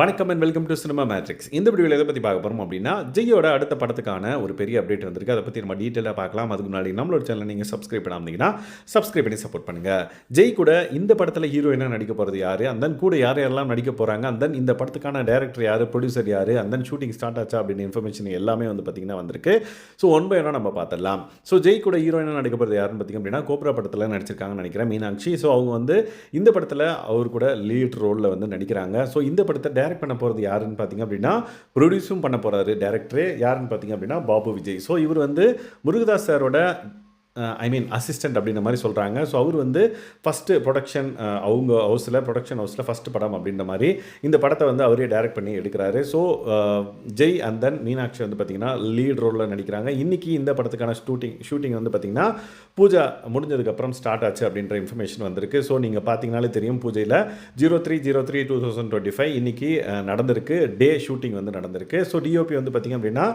வணக்கம் and welcome to Cinema Matrix இந்த வீடியோவில் எதை பற்றி பார்க்க போகிறோம் அப்படின்னா ஜெய்யோட அடுத்த படத்துக்கான ஒரு பெரிய அப்டேட் வந்திருக்கு. அதை பற்றி நம்ம டீட்டெயிலாக பார்க்கலாம். அதுக்கு முன்னாடி நம்மளோட சேனலை நீங்கள் சப்ஸ்கிரைப் பண்ணாமீங்கன்னா சப்ஸ்கிரைப் பண்ணி சப்போர்ட் பண்ணுங்கள் ஜெய் கூட இந்த படத்தில் ஹீரோயினாக நடிக்க போகிறது யார்? அந்த கூட யார் யாரெல்லாம் நடிக்க போகிறாங்க அந்த இந்த படத்துக்கான டேரக்டர் யார்? ப்ரொடியூசர் யார்? அந்த ஷூட்டிங் ஸ்டார்ட் ஆச்சா அப்படின்னு இன்ஃபர்மேஷன் எல்லாமே வந்து பார்த்திங்கன்னா வந்திருக்கு. ஸோ ஒன் பை ஒன்னாக நம்ம பார்த்துடலாம். ஸோ ஜெய் கூட ஹீரோயினாக நடிக்க போகிறது யாருன்னு பார்த்திங்க அப்படின்னா கோப்ரா படத்தில் நடிச்சிருக்காங்கன்னு நினைக்கிறேன் மீனாட்சி. ஸோ அவங்க வந்து இந்த படத்தில் அவர் கூட லீட் ரோலில் வந்து நடிக்கிறாங்க. ஸோ இந்த படத்தை டைரக்ட் பண்ண போகிறது யாருன்னு பார்த்தீங்க அப்படின்னா ப்ரொடியூஸும் பண்ண போகிறாரு டேரக்டரே யாருன்னு பார்த்தீங்க அப்படின்னா பாபு விஜய். ஸோ இவர் வந்து முருகதாஸ் சாரோட ஐ மீன் அசிஸ்டன்ட் அப்படின்ற மாதிரி சொல்கிறாங்க ஸோ அவர் வந்து ஃபஸ்ட்டு ப்ரொடக்ஷன் அவங்க ஹவுஸில் ப்ரொடக்ஷன் ஹவுஸில் ஃபஸ்ட்டு படம் அப்படின்ற மாதிரி இந்த படத்தை வந்து அவரே டைரக்ட் பண்ணி எடுக்கிறாரு. So Jai and then Meenakshi வந்து பார்த்திங்கன்னா லீட் ரோலில் நடிக்கிறாங்க. இன்றைக்கி இந்த படத்துக்கான ஷூட்டிங் ஷூட்டிங் வந்து பார்த்திங்கன்னா பூஜா முடிஞ்சதுக்கப்புறம் ஸ்டார்ட் ஆச்சு அப்படின்ற இன்ஃபர்மேஷன் வந்திருக்கு. ஸோ நீங்கள் பார்த்தீங்கனாலே தெரியும் பூஜையில் zero three zero three two thousand twenty five இன்றைக்கி நடந்திருக்கு. டே ஷூட்டிங் வந்து நடந்திருக்கு. ஸோ டிஓபி வந்து பார்த்திங்க அப்படின்னா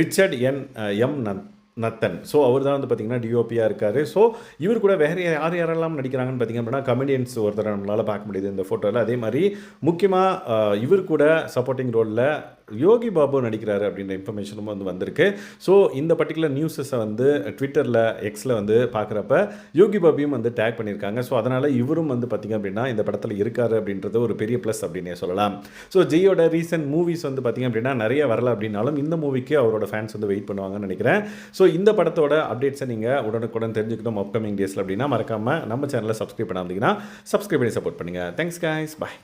ரிச்சர்ட் என் எம் நன் நத்தன். ஸோ அவர் தான் வந்து பார்த்திங்கன்னா டிஓபியாக இருக்கார். ஸோ இவர் கூட வேறு யார் யாரெல்லாம் நடிக்கிறாங்கன்னு பார்த்திங்க அப்படின்னா கமெடியன்ஸ் ஒருத்தர் நம்மளால் பார்க்க முடியுது இந்த ஃபோட்டோவில் அதே மாதிரி முக்கியமாக இவர் கூட சப்போர்ட்டிங் ரோலில் யோகி பாபு நடிக்கிறாரு அப்படின்ற இன்ஃபர்மேஷனும் வந்து வந்திருக்கு. ஸோ இந்த பர்டிகுலர் நியூஸஸை வந்து ட்விட்டரில் எக்ஸில் வந்து பார்க்குறப்ப யோகி பாபியும் வந்து டேக் பண்ணியிருக்காங்க. ஸோ அதனால் இவரும் வந்து பார்த்திங்க அப்படின்னா இந்த படத்தில் இருக்காரு அப்படின்றது ஒரு பெரிய ப்ளஸ் அப்படின்னே சொல்லலாம். ஸோ ஜெயோட ரீசன்ட் மூவிஸ் வந்து பார்த்திங்க அப்படின்னா நிறைய வரல அப்படின்னாலும் இந்த மூவிக்கு அவரோட ஃபேன்ஸ் வந்து வெயிட் பண்ணுவாங்கன்னு நினைக்கிறேன். ஸோ இந்த படத்தோட அப்டேட்ஸை நீங்கள் உடனுக்குடன் தெரிஞ்சுக்கணும் அப்கமிங் டேஸில் அப்படின்னா மறக்காமல் நம்ம சேனலை சப்ஸ்கிரைப் பண்ணாமல் சப்ஸ்கிரைப் பண்ணி சப்போர்ட் பண்ணுங்கள் தேங்க்ஸ் guys. பாய்